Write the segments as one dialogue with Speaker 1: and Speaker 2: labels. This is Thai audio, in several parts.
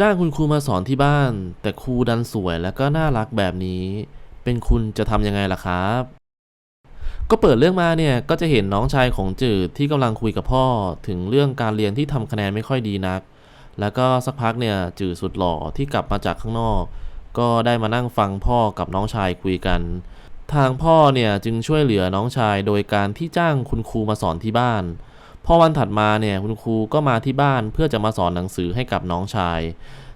Speaker 1: จ้างคุณครูมาสอนที่บ้าน แต่ครูดันสวยและก็น่ารักแบบนี้ เป็นคุณจะทำยังไงล่ะครับ ก็เปิดเรื่องมาเนี่ยก็จะเห็นน้องชายของจืดที่กำลังคุยกับพ่อ ถึงเรื่องการเรียนที่ทำคะแนนไม่ค่อยดีนัก แล้วก็สักพักเนี่ยจืดสุดหล่อที่กลับมาจากข้างนอก ก็ได้มานั่งฟังพ่อกับน้องชายคุยกัน ทางพ่อเนี่ยจึงช่วยเหลือน้องชายโดยการที่จ้างคุณครูมาสอนที่บ้าน พอวันถัดมาเนี่ยคุณครูก็มาที่บ้านเพื่อจะมาสอนหนังสือให้กับน้องชาย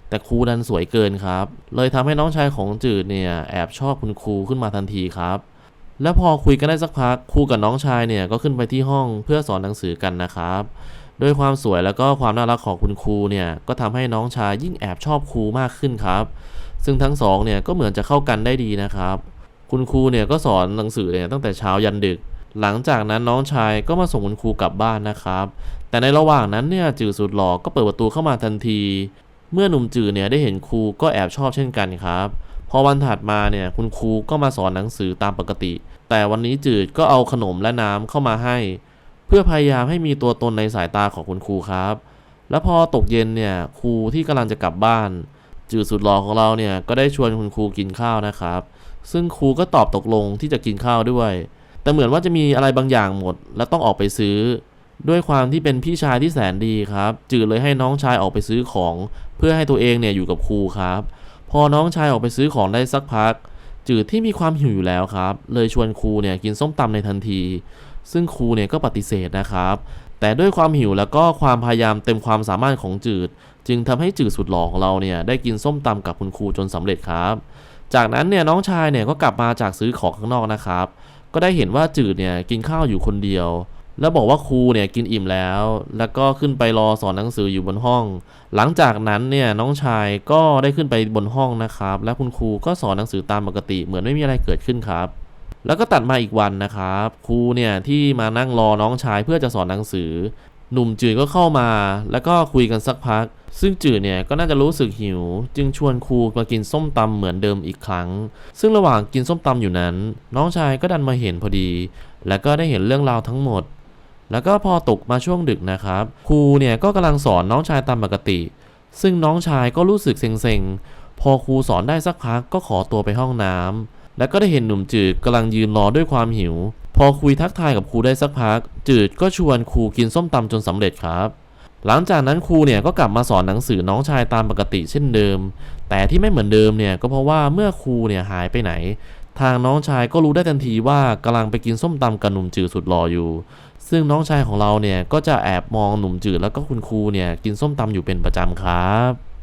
Speaker 1: แต่ครูดันสวยเกินครับ เลยทำให้น้องชายของจืดเนี่ยแอบชอบคุณครูขึ้นมาทันทีครับ แล้วพอคุยกันได้สักพักครูกับน้องชายเนี่ยก็ขึ้นไปที่ห้องเพื่อสอนหนังสือกันนะครับด้วยความสวยแล้วก็ความน่ารักของคุณครูเนี่ยก็ทำให้น้องชายยิ่งแอบชอบครูมากขึ้นครับ ซึ่งทั้งสองเนี่ยก็เหมือนจะเข้ากันได้ดีนะครับ คุณครูเนี่ยก็สอนหนังสือเนี่ยตั้งแต่เช้ายันดึก หลังจากนั้นน้องชายก็มาส่งคุณครูกลับบ้านนะครับ แต่ในระหว่างนั้นเนี่ยจือสุดหล่อก็เปิดประตูเข้ามาทันที เมื่อหนุ่มจือเนี่ยได้เห็นครูก็แอบชอบเช่นกันครับพอวันถัดมาเนี่ยคุณครูก็มาสอนหนังสือตามปกติ แต่วันนี้จืดก็เอาขนมและน้ำเข้ามาให้ เพื่อพยายามให้มีตัวตนในสายตาของคุณครูครับ แล้วพอตกเย็นเนี่ยครูที่กำลังจะกลับบ้าน จืดสุดหล่อของเราเนี่ยก็ได้ชวนคุณครูกินข้าวนะครับ ซึ่งครูก็ตอบตกลงที่จะกินข้าวด้วย แต่เหมือนว่าจะมีอะไรบางอย่างหมด และต้องออกไปซื้อ ด้วยความที่เป็นพี่ชายที่แสนดีครับ จืดเลยให้น้องชายออกไปซื้อของ เพื่อให้ตัวเองเนี่ยอยู่กับครูครับ พอน้องชายออกไปซื้อของได้สักพัก จืดที่มีความหิวอยู่แล้วครับ เลยชวนครูเนี่ยกินส้มตำในทันที ซึ่งครูเนี่ยก็ปฏิเสธนะครับ แต่ด้วยความหิวแล้วก็ความพยายามเต็มความสามารถของจืด จึงทำให้จืดสุดหล่อของเราเนี่ยได้กินส้มตำกับคุณครูจนสำเร็จครับ จากนั้นเนี่ยน้องชายเนี่ยก็กลับมาจากซื้อของข้างนอกนะครับ ก็ได้เห็นว่าจืดเนี่ยกินข้าวอยู่คนเดียว แล้วบอกว่าครูเนี่ยกินอิ่มแล้ว แล้วก็ขึ้นไปรอสอนหนังสืออยู่บนห้อง หลังจากนั้นเนี่ยน้องชายก็ได้ขึ้นไปบนห้องนะครับ และคุณครูก็สอนหนังสือตามปกติเหมือนไม่มีอะไรเกิดขึ้นครับ แล้วก็ตัดมาอีกวันนะครับ ครูเนี่ยที่มานั่งรอน้องชายเพื่อจะสอนหนังสือ หนุ่มจืดก็เข้ามา แล้วก็คุยกันสักพัก ซึ่งจืดเนี่ยก็น่าจะรู้สึกหิว จึงชวนครูมากินส้มตำเหมือนเดิมอีกครั้ง ซึ่งระหว่างกินส้มตำอยู่นั้น น้องชายก็ดันมาเห็นพอดี แล้วก็ได้เห็นเรื่องราวทั้งหมด แล้วก็พอตกมาช่วงดึกนะครับ ครูเนี่ยก็กำลังสอนน้องชายตามปกติ ซึ่งน้องชายก็รู้สึกเซ็งๆ พอครูสอนได้สักพักก็ขอตัวไปห้องน้ำแล้วก็ได้เห็นหนุ่มจืดกำลังยืนรอด้วยความหิว พอคุยทักทายกับครูได้สักพัก จืดก็ชวนครูกินส้มตำจนสำเร็จครับ หลังจากนั้นครูเนี่ยก็กลับมาสอนหนังสือน้องชายตามปกติเช่นเดิม แต่ที่ไม่เหมือนเดิมเนี่ยก็เพราะว่าเมื่อครูเนี่ยหายไปไหน ทางน้องชายก็รู้ได้ทันทีว่ากำลังไปกินส้มตำกับหนุ่มจืดสุดหล่ออยู่ ซึ่งน้องชายของเราเนี่ยก็จะแอบมองหนุ่มจืดแล้วก็คุณครูเนี่ยกินส้มตำอยู่เป็นประจำครับ